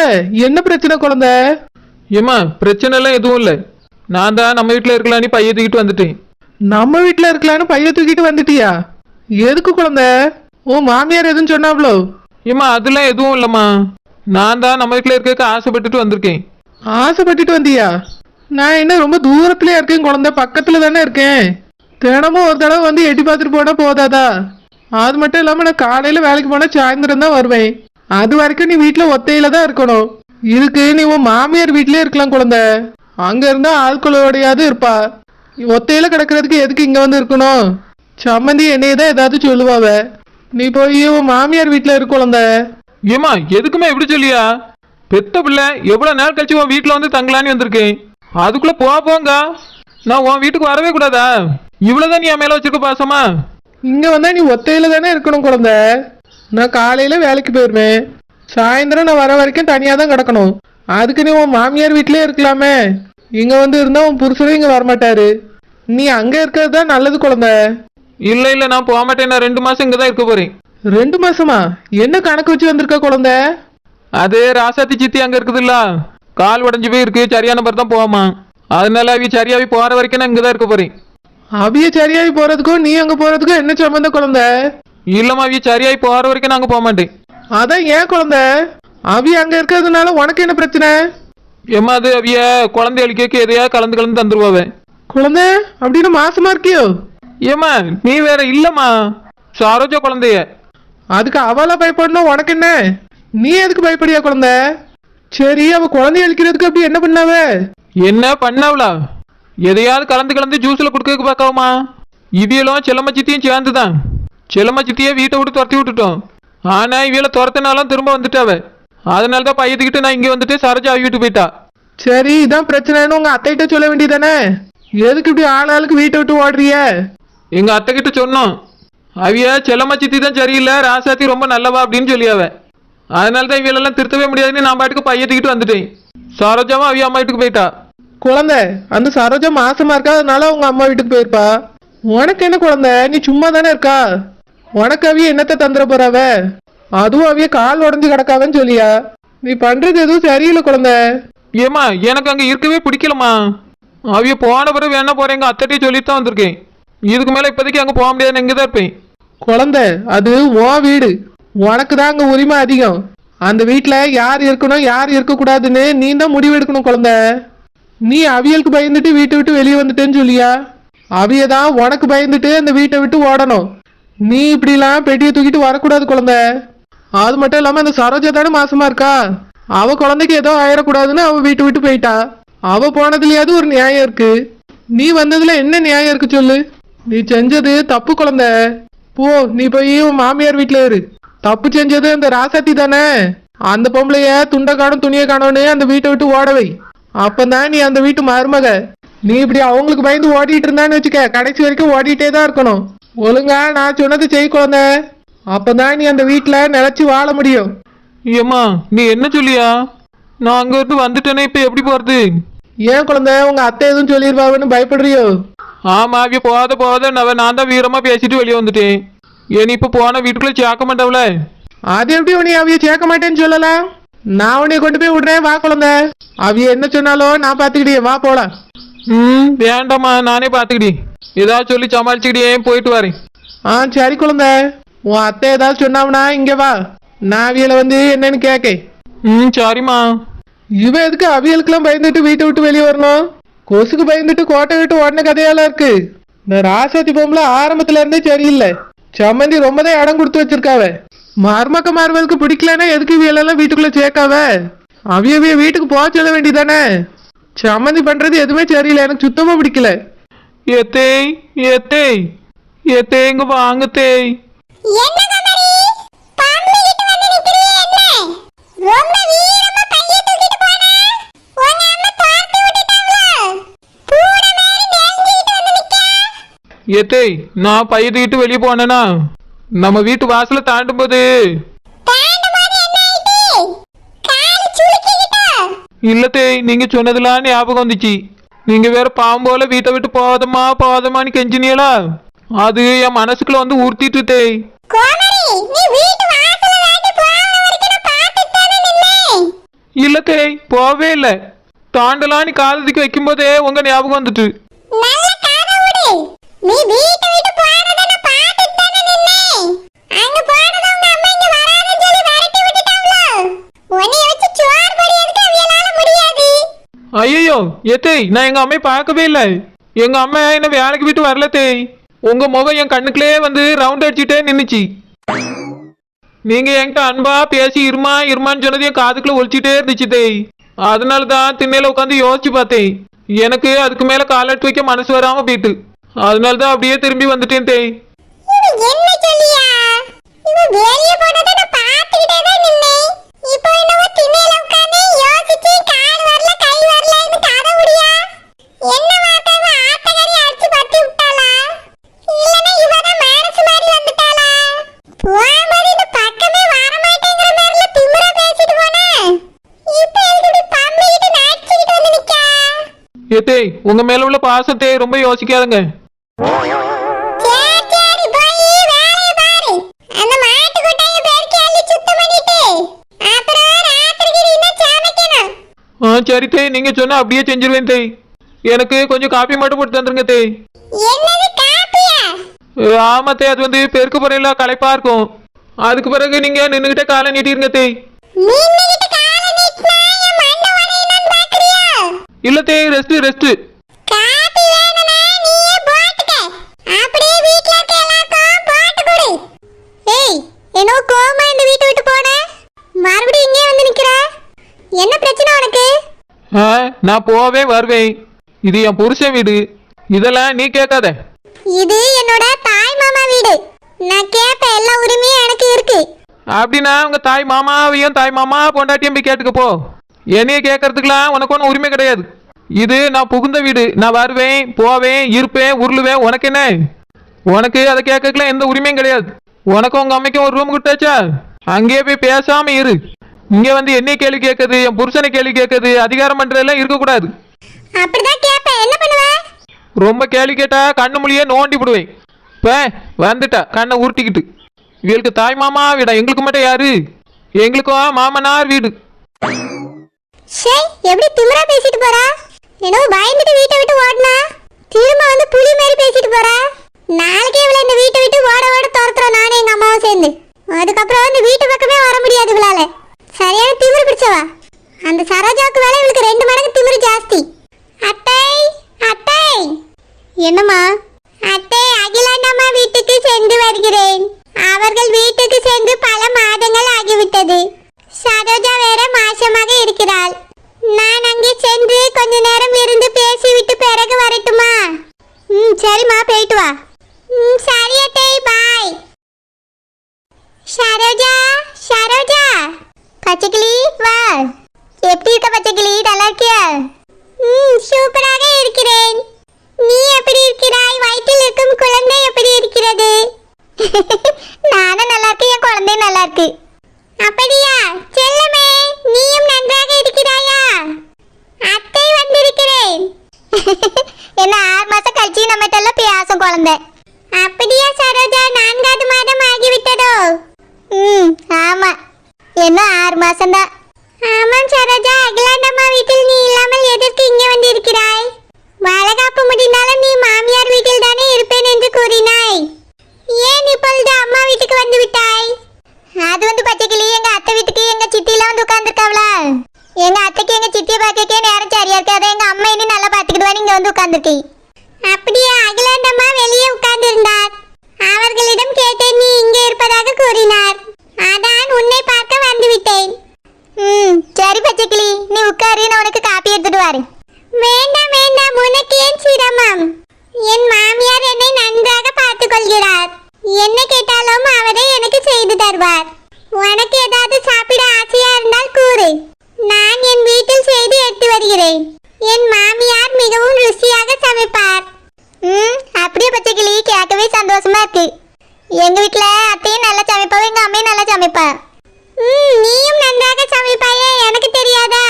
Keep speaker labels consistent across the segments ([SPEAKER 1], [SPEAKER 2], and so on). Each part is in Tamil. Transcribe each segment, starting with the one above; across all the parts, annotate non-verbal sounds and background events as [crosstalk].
[SPEAKER 1] குழந்தை என்ன பிரச்சனை குழந்தை?
[SPEAKER 2] ஏம்மா பிரச்சனை எல்லாம் எதுவும் இல்லை. நான் தான் நம்ம வீட்டில் இருக்கலான்னு பைய தூக்கிட்டு வந்துட்டேன்.
[SPEAKER 1] நம்ம வீட்ல இருக்கலான்னு பைய தூக்கிட்டு வந்துட்டியா? எதுக்கு குழந்தை? உன் மாமியார் எதுவும் சொன்னாவ்ளோ
[SPEAKER 2] ஏம்மா அதெல்லாம் எதுவும் இல்லைம்மா. நான் தான் நம்ம வீட்டில் இருக்க ஆசைப்பட்டுட்டு வந்திருக்கேன்.
[SPEAKER 1] ஆசைப்பட்டுட்டு வந்தியா? நான் என்ன ரொம்ப தூரத்துலயே இருக்கேன் குழந்தை பக்கத்துல தானே இருக்கேன். தினமும் ஒரு தடவை வந்து எட்டி பார்த்துட்டு போனா போதாதா? அது மட்டும் இல்லாம நான் காலையில வேலைக்கு போனா சாயந்தரம் தான் வருவேன். அது வரைக்கும் நீ வீட்டுல ஒத்தையில தான் இருக்கணும். இதுக்கு நீ உன் மாமியார் வீட்லயே இருக்கலாம் குழந்தை. அங்க இருந்தா ஆட்களோடையாவது இருப்பா. ஒத்தையில கிடக்கிறதுக்கு எதுக்கு இங்க வந்து இருக்கணும்? சம்மந்தி என்னைய தான் ஏதாவது சொல்லுவாவ. நீ போய் உன் மாமியார் வீட்டுல இருக்க குழந்தை.
[SPEAKER 2] ஏம்மா எதுக்குமே எப்படி சொல்லியா? பெத்த பிள்ளை எவ்வளோ நாள் கழிச்சு உன் வீட்டில் வந்து தங்கலான்னு வந்திருக்கேன். அதுக்குள்ளே போ போங்க. நான் உன் வீட்டுக்கு வரவே கூடாதா? இவ்வளோதான் நீ என் மேலே வச்சிருக்க பாசமா?
[SPEAKER 1] இங்க வந்தா நீ ஒத்தையில தானே இருக்கணும் குழந்தை. நான் காலையில வேலைக்கு போயிருவேன் சாயந்தரம் நான் வர வரைக்கும் தனியா தான் கிடக்கணும். அதுக்கு நீ உன் மாமியார் வீட்லயே இருக்கலாமே. இங்க வந்து இருந்தா உன் புருஷரும் இங்க வரமாட்டாரு. நீ அங்க இருக்கிறது தான் நல்லது குழந்தை.
[SPEAKER 2] இல்லை இல்லை நான் போக மாட்டேன். நான் ரெண்டு மாதம் இங்கே தான் இருக்க போகிறேன்
[SPEAKER 1] ரெண்டு மாசமா? என்ன கணக்கு வச்சு வந்திருக்க குழந்தை?
[SPEAKER 2] அது ராசாத்தி சித்தி அங்கே இருக்குதுல்ல. கால் உடஞ்சி போய் இருக்கு சரியான பேர் தான் போவாமா. அதனால அவி சரியாவி போகிற வரைக்கும் நான் இங்கே தான் இருக்க போகிறேன்
[SPEAKER 1] அவிய சரியாகி போறதுக்கும் நீ அங்க போறதுக்கும் என்ன சம்பந்தம் குழந்தை?
[SPEAKER 2] இல்லைம்மா அவி சரியாகி போகிற வரைக்கும் நாங்கள் போக மாட்டேன்.
[SPEAKER 1] அதான் ஏன் குழந்தை? அவி அங்க இருக்கிறதுனால உனக்கு என்ன பிரச்சனை?
[SPEAKER 2] ஏம்மா அது அவிய குழந்தை அழிக்க எதையா கலந்து கலந்து தந்துருவாவேன்
[SPEAKER 1] குழந்தை அப்படின்னு மாசமா இருக்கியோ?
[SPEAKER 2] ஏம்மா நீ வேற இல்லைம்மா. சரோஜா குழந்தைய.
[SPEAKER 1] அதுக்கு அவளா பயப்படணும் உனக்கு என்ன? நீ எதுக்கு பயப்படியா குழந்தை? சரி அவ குழந்தைய அழிக்கிறதுக்கு அப்படி என்ன பண்ணாவ?
[SPEAKER 2] என்ன பண்ணாவளா? எதையாவது கலந்து கலந்து ஜூஸில் கொடுக்க பார்க்காவுமா இவியலும் செல்லம்மச்சித்தியும் சேர்ந்து தான் செல்லம்மச்சித்தியை வீட்டை விட்டு துரத்தி விட்டுட்டோம். ஆனால் இவியல துரத்தினாலும் திரும்ப வந்துட்டாவ. அதனால தான் பையத்துக்கிட்டு நான் இங்கே வந்துட்டு சரோஜா வீட்டு போயிட்டா.
[SPEAKER 1] சரி இதான் பிரச்சனைன்னு உங்க அத்தைகிட்ட சொல்ல வேண்டியதானே எதுக்கு இப்படி ஆள் ஆளுக்கு வீட்டை விட்டு ஓடுறிய
[SPEAKER 2] எங்கள் அத்தை கிட்ட சொன்னோம். அவிய செல்லம்மச்சித்தி தான் சரியில்லை ராசாத்தி ரொம்ப நல்லவா அப்படின்னு சொல்லியாவ. அதனால தான் இவியலெல்லாம் திருத்தவே முடியாதுன்னு நான் பாட்டுக்கு பையத்துக்கிட்டு வந்துட்டேன். சரோஜாவும் அவிய அம்மா வீட்டுக்கு போயிட்டா.
[SPEAKER 1] குழந்தை அந்த சரோஜா மாசமா இருக்கா அதனால உங்க அம்மா வீட்டுக்கு போயிருப்பா. உனக்கு என்ன குழந்தை? நீ சும்மா தானே இருக்கா? உனக்கு அவிய என்னத்தை தந்துட போறாவ? அதுவும் அவிய கால் உடஞ்சு கிடக்காவன்னு சொல்லியா? நீ பண்றது எதுவும் சரியில்லை குழந்தை.
[SPEAKER 2] ஏம்மா எனக்கு அங்கே இருக்கவே பிடிக்கலம்மா. அவிய போன பிறகு வேணா போகிறேன் எங்கள் அத்தைட்டே சொல்லிட்டு தான் வந்திருக்கேன். இதுக்கு மேலே இப்போதைக்கு அங்கே போக முடியாது இங்கே தான் இருப்பேன்.
[SPEAKER 1] குழந்தை அது உன் வீடு. உனக்கு தான் அங்க உரிமை அதிகம். அந்த வீட்ல யார் இருக்கணும் யார் இருக்கக்கூடாதுன்னு நீ தான் முடிவு எடுக்கணும் குழந்தை. நீ அவியலுக்கு பயந்துட்டு வீட்டை விட்டு வெளியே வந்துட்டேன்னு சொல்லியா? அவிய தான் உனக்கு பயந்துட்டு அந்த வீட்டை விட்டு ஓடணும். நீ இப்படிலாம் பெட்டியை தூக்கிட்டு வரக்கூடாது குழந்தை. அது மட்டும் இல்லாமல் அந்த சரோஜா தானே மாசமா இருக்கா? அவ குழந்தைக்கு ஏதோ ஆயிடக்கூடாதுன்னு அவ வீட்டை விட்டு போயிட்டா. அவ போனதுலயாவது ஒரு நியாயம் இருக்கு. நீ வந்ததுல என்ன நியாயம் இருக்கு சொல்லு. நீ செஞ்சது தப்பு குழந்தை. போ நீ போய் உன் மாமியார் வீட்டுல இரு. தப்பு செஞ்சது அந்த ராசாத்தி தானே. அந்த பொம்பளைய துண்டை காணும் துணியை காணும்னு அந்த வீட்டை விட்டு ஓடவை அப்பதான் நீ அந்த வீட்டு மருமக. நீ இப்படி அவங்களுக்கு பயந்து ஓடிட்டு இருந்தான்னு வச்சுக்க கடைசி வரைக்கும் ஓடிட்டே தான் இருக்கணும். ஒழுங்கா நான் சொன்னது செய் குழந்தை. அப்பதான் நீ அந்த வீட்டுல நிலைச்சு வாழ முடியும்.
[SPEAKER 2] ஏம்மா நீ என்ன சொல்லியா? நான் அங்கே இருந்து வந்துட்டேனே இப்போ எப்படி போகிறது
[SPEAKER 1] ஏன் குழந்தை உங்க அத்தை எதுவும் சொல்லிருப்பாவன்னு பயப்படுறியோ?
[SPEAKER 2] ஆமாம் அவிய போகாத போகாத நான் நான் தான் வீரமாக பேசிட்டு வெளியே வந்துட்டேன். ஏன் இப்போ போன வீட்டுக்குள்ளே சேர்க்க மாட்டவள
[SPEAKER 1] அது எப்படி உன்னை அவிய சேர்க்க மாட்டேன்னு சொல்லலாம் நான் உன்னை கொண்டு போய் விடுறேன் வா குழந்தை. அவிய என்ன சொன்னாலும் நான் பாத்துக்கிட்டே வா போலாம்.
[SPEAKER 2] ம் வேண்டாம்மா நானே பார்த்துக்கிடி ஏதாவது சொல்லி சமாளிச்சுக்கிட்டே போயிட்டு வரேன்
[SPEAKER 1] ஆ சரி குழந்தை. உன் அத்தை ஏதாவது சொன்னாவனா இங்க வா. நான் அவியலை வந்து என்னன்னு கேட்க
[SPEAKER 2] ம் சரிம்மா.
[SPEAKER 1] இவ எதுக்கு அவியலுக்கெல்லாம் பயந்துட்டு வீட்டை விட்டு வெளியே வரணும்? கொசுக்கு பயந்துட்டு கோட்டை விட்டு ஓடின கதையெல்லாம் இருக்கு. இந்த ராசாத்தி பொம்பளை ஆரம்பத்துல இருந்தே சரியில்லை. சம்மந்தி ரொம்ப தான் இடம் கொடுத்து வச்சிருக்காவ. மருமக்க மாறுவதுக்கு பிடிக்கலன்னா எதுக்கு இவியலெல்லாம் வீட்டுக்குள்ள சேர்க்காவ? அவிய அவிய வீட்டுக்கு போக சொல்ல வேண்டியதானே? சம்மந்தி பண்றது எதுவுமே சரியில்லை. எனக்கு சுத்தமா பிடிக்கல.
[SPEAKER 2] ஏத்தேய் ஏத்தேய் ஏத்தே இங்க வாங்க தேய்
[SPEAKER 3] தூக்கிட்டு
[SPEAKER 2] ஏத்தேய் நான் பையத்துக்கிட்டு வெளியே போனேனா? நம்ம வீட்டு வாசலை தாண்டும் போது இல்ல தேய் நீங்க சொன்னதெல்லாம் ஞாபகம் வந்துச்சு. நீங்க வேற பாம்போல வீட்டை விட்டு போதமா போதமான்னு கெஞ்சினியலா அது என் மனசுக்குள்ள வந்து உறுத்திட்டு தேய்
[SPEAKER 3] கோமரி நீ வீட்டு வாசல்ல தாண்டி போற வரைக்கும் நான் பார்த்துட்டு தானே நின்னேன்
[SPEAKER 2] இல்ல. தேய் போவே இல்ல தாண்டலான்னு காலத்துக்கு வைக்கும்போதே உங்க ஞாபகம் வந்துட்டு.
[SPEAKER 3] நீ வீட்டை விட்டு போறத நான் பார்த்துட்டு தானே நின்னேன் அங்க போனது உங்க அம்மா இங்க வராதுன்னு சொல்லி விரட்டி விட்டுட்டாங்களோ உன்னை வச்சு சோறு பொரியதுக்கு அவியலால முடியாது
[SPEAKER 2] ஐயோ நான் எங்க அம்மையை பார்க்கவே இல்லை. எங்க அம்மா என்ன வேலைக்கு விட்டு வரல தேய். உங்க முகம் என் கண்ணுக்குள்ளே வந்து ரவுண்ட் அடிச்சுட்டே நின்னுச்சு. நீங்க என்கிட்ட அன்பா பேசி இருமா இருமான்னு சொன்னது என் காதுக்குள்ள ஒழிச்சுட்டே இருந்துச்சு தேய். அதனால தான் திண்ணையில உட்காந்து யோசிச்சு பார்த்தேன். எனக்கு அதுக்கு மேல காலெடுத்து வைக்க மனசு வராம போயிட்டு. அதனால தான் அப்படியே திரும்பி வந்துட்டேன் தேய்.
[SPEAKER 3] என்ன சொல்லியா? இவ வெளிய போனத நான் பார்த்துக்கிட்டே தான் நின்னேன். இப்போ என்னவோ திண்ணையில உட்கார்ந்து யோசிச்சு கால் வரல கை வரலன்னு கதை முடியா என்ன வார்த்தை இவ ஆத்தகரி அடிச்சு பத்தி விட்டாளா இல்லனா இவ தான் மனசு மாதிரி வந்துட்டாளா போகும்போது இந்த பக்கமே வர மாட்டேங்கிற மாதிரில திமிரா பேசிட்டு போனா இப்போ எதுக்கு பம்மிக்கிட்டு நடிச்சுக்கிட்டு வந்து நிக்கா
[SPEAKER 2] ஏத்தேய் உங்க மேல உள்ள பாசத்தை ரொம்ப யோசிக்காதுங்க. ஆ சரி தேய் நீங்க சொன்னா அப்படியே செஞ்சிருவேன் தேய் எனக்கு கொஞ்சம் காப்பி மட்டும் போட்டு தந்துருங்க
[SPEAKER 3] காப்பியா?
[SPEAKER 2] ஆமா தேய் அது வந்து பெருக்க போறையில களைப்பா இருக்கும். அதுக்கு பிறகு நீங்க நின்னுகிட்டே காலை நீட்டிருங்க தேய்
[SPEAKER 3] போட்டு கொடு. ஏய் என்னோ கோமா இந்த வீட்டை விட்டு போன? மறுபடியும் இங்கே வந்து நிக்கிற? என்ன பிரச்சனை உனக்கு?
[SPEAKER 2] நான் போவே வருவேன். இது என் புருஷன் வீடு. இதெல்லாம் நீ கேட்காத.
[SPEAKER 3] இது என்னோட தாய் மாமா வீடு. நான் கேட்ப எல்லா உரிமையும் எனக்கு இருக்கு.
[SPEAKER 2] அப்படின்னா உங்க தாய் மாமாவையும் தாய் மாமா பொண்டாட்டியும் போய் கேட்டுக்க போ. என்னைய கேட்கறதுக்கெல்லாம் உனக்கு ஒன்றும் உரிமை கிடையாது. இது நான் புகுந்த வீடு. நான் வருவேன் போவேன் இருப்பேன் உருளுவேன். உனக்கு என்ன? உனக்கு அதை கேட்கறதுக்குலாம் எந்த உரிமையும் கிடையாது. உனக்கும் உங்க அம்மைக்கும் ஒரு ரூம் கொடுத்தாச்சா? அங்கேயே போய் பேசாம இரு. இங்க வந்து என்னைய கேள்வி கேட்குது என் புருஷனை கேள்வி கேட்குது அதிகாரம் பண்றதெல்லாம் இருக்கக்கூடாது.
[SPEAKER 3] என்ன
[SPEAKER 2] ரொம்ப கேள்வி கேட்டா கண்ணு மொழியே நோண்டி விடுவேன். இப்போ வந்துட்டா கண்ணை உருட்டிக்கிட்டு. இவளுக்கு தாய் மாமா வீடா எங்களுக்கு மட்டும் யாரு? எங்களுக்கும் மாமனார் வீடு.
[SPEAKER 3] ஷே எப்படி திமிரா பேசிட்டு போறா? என்னோ பயந்துட்டு வீட்டை விட்டு ஓடினா. திரும்ப வந்து புலி மாதிரி பேசிட்டு போறா நாளைக்கே இவளை இந்த வீட்டை விட்டு ஓட ஓட துரத்துறோம் நானும் எங்க அம்மாவும் சேர்ந்து அதுக்கப்புறம் இந்த வீட்டு பக்கமே வர முடியாது இவளால சரியான திமிரு பிடிச்சவா அந்த சரோஜாவுக்கு வேலை இவளுக்கு ரெண்டு மடங்கு திமிரு ஜாஸ்தி அத்தை அத்தை என்னம்மா அத்தை அகிலாண்டம்மா வீட்டுக்கு சென்று வருகிறேன் அவர்கள் வீட்டுக்கு சென்று பல மாதங்கள் ஆகிவிட்டது சரோஜா வேற மாசமாக இருக்கிறாள் நான் அங்கே சென்று கொஞ்ச நேரம் இருந்து பேசிவிட்டு பிறகு வரட்டுமா ம் சரிம்மா போயிட்டு வா ம் சரி அத்தை பாய் சரோஜா சரோஜா பச்சைக்கிளி வா எப்படி இருக்க பச்சைக்கிளி நல்லா இருக்கியா ம் சூப்பராக இருக்கிறேன் நீ எப்படி இருக்கிறாய் வயிற்றில் இருக்கும் குழந்தை எப்படி இருக்கிறது நானும் நல்லா இருக்கேன் என் குழந்தையும் நல்லா இருக்கு அப்படியா செல்லமே நீயும் நன்றாக இருக்கிறாயா அத்தை வந்திருக்கிறேன் என்ன ஆறு மாசம் கழிச்சு நம்ம எல்லாம் பேசும் குழந்தை அப்படியா சரோஜா நான்காவது மாதம் ஆகிவிட்டதோ ம் ஆமா என்ன ஆறு மாசம் தான் ஆமாம் சரோஜா அகிலாண்டம்மா வீட்டில் நீ இல்லாமல் எதற்கு இங்கே வந்திருக்கிறாய்? வளகாப்பு முடிந்தாலும் நீ மாமியார் வீட்டில் தானே இருப்பேன் என்று கூறினாய். ஏன் இப்பொழுது அம்மா வீட்டுக்கு வந்து விட்டாய்? அது வந்து பச்சைக்கிளி எங்க அத்தை வீட்டுக்கு எங்க சித்தில வந்து உட்காந்துருக்காவளா எங்க அத்தைக்கு எங்க சித்தியை பார்க்கக்கே நேரம் சரியா இருக்காது? எங்க அம்மா இன்னும் நல்லா பாத்துக்கிடுவான்னு இங்க வந்து உட்காந்துருக்கேன் அப்படியே அகிலாண்டம்மா வெளியே உட்கார்ந்திருந்தார் அவர்களிடம் கேட்டேன் நீ இங்கே இருப்பதாக கூறினார் அதான் உன்னை பார்க்க வந்து விட்டேன் ம் சரி பச்சைக்கிளி நீ உட்காரு நான் உனக்கு காப்பி எடுத்துட்டு வரேன் வேண்டாம் வேண்டாம் உனக்கு ஏன் சிரமம் என் மாமியார் என்னை நன்றாக பார்த்துக் கொள்கிறார் என்ன கேட்டாலும் அவரே எனக்கு செய்து தருவார் உனக்கு ஏதாவது சாப்பிட ஆசையா இருந்தால் கூறு நான் என் வீட்டில் செய்து எடுத்து வருகிறேன் என் மாமியார் மிகவும் ருசியாக சமைப்பார் ம் அப்படியே பச்சைக்கிளி கேட்கவே சந்தோஷமா இருக்கு எங்க வீட்ல அத்தையும் நல்லா சமைப்பாவும் எங்க அம்மையும் நல்லா சமைப்பா ம் நீயும் நன்றாக சமைப்பாயே எனக்கு தெரியாதா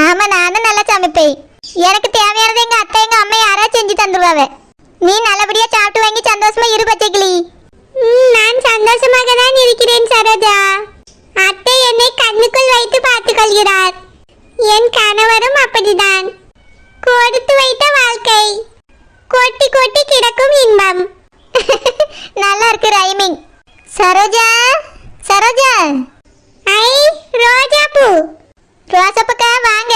[SPEAKER 3] ஆமா நானும் நல்லா சமைப்பேன் எனக்கு தேவையானது எங்க அத்தை எங்க அம்மா யாரா செஞ்சு தந்துருவாவ நீ நல்லபடியா சாப்பிட்டு வாங்கி சந்தோஷமா இரு பச்சைக்கிளி. நான் சந்தோஷமாக தான் இருக்கிறேன் சரோஜா. அத்தை என்னை கண்ணுக்குள் வைத்து பார்த்துக் கொள்கிறார் என் கணவரும் அப்படிதான். கொடுத்து வைத்த வாழ்க்கை. கொட்டி கொட்டி கிடக்கும் இன்பம். [laughs] நல்லா இருக்கு ரைமிங் சரோஜா சரோஜா. ஐ ரோஜா பூ ரோசப்பக்கா வாங்க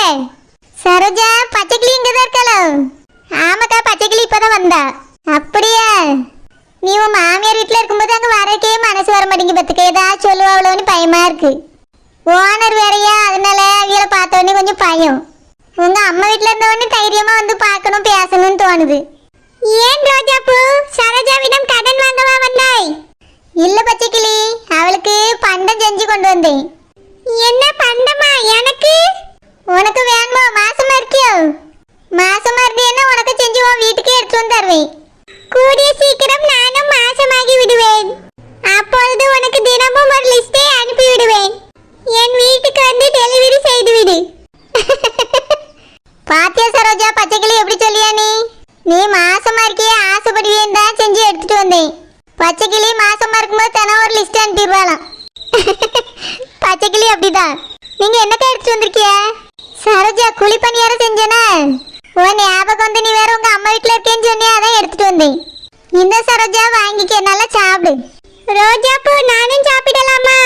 [SPEAKER 3] சரோஜா பச்சைக்கிளி இங்க தான் இருக்காளோ ஆமாக்கா பச்சைக்கிளி இப்பதான் வந்தா அப்படியா நீ உன் மாமியார் வீட்டில் இருக்கும்போது அங்கே வரக்கே மனசு வர மாட்டேங்குது பத்துக்கு ஏதாவது சொல்லுவாங்களோன்னு பயமா இருக்கு ஓனர் வேறையா அதனால அவங்கள பார்த்த உடனே கொஞ்சம் பயம் உங்க அம்மா வீட்டில் இருந்த உடனே தைரியமா வந்து பார்க்கணும் பேசணும்னு தோணுது ஏன் ரோஜா பூ சரோஜாவிடம் கடன் வாங்கவா வந்தாய்? இல்ல பச்சைக்கிளி அவளுக்கு பண்டம் செஞ்சு கொண்டு வந்தேன். என்ன பண்டமா? எனக்கு? உனக்கு வேணுமா? மாசமா இருக்கியோ? மாசமா இருந்தேன்னா உனக்கு செஞ்சு உன் வீட்டுக்கே எடுத்து வந்து தருவேன். கூடிய சீக்கிரம் நானும் மாசமாகி விடுவேன். அப்பொழுது உனக்கு தினமும் ஒரு லிஸ்டை அனுப்பி விடுவேன் வயிற்றுல இருக்கேன்னு சொன்னி அதான் எடுத்துட்டு வந்தேன் இந்த சரோஜா வாங்கிக்க நல்லா சாப்பிடு ரோஜா பூ நானும் சாப்பிடலாமா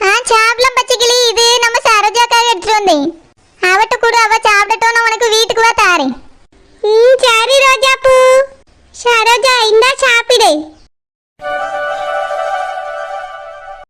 [SPEAKER 3] ஆ சாப்பிடலாம் பச்சைக்கிளி இது நம்ம சரோஜாக்காக எடுத்துட்டு வந்தேன் அவட்ட கூட அவ சாப்பிடட்டும் நான் உனக்கு வீட்டுக்கு வா தாரேன் சரி ரோஜா பூ சரோஜா இந்தா சாப்பிடு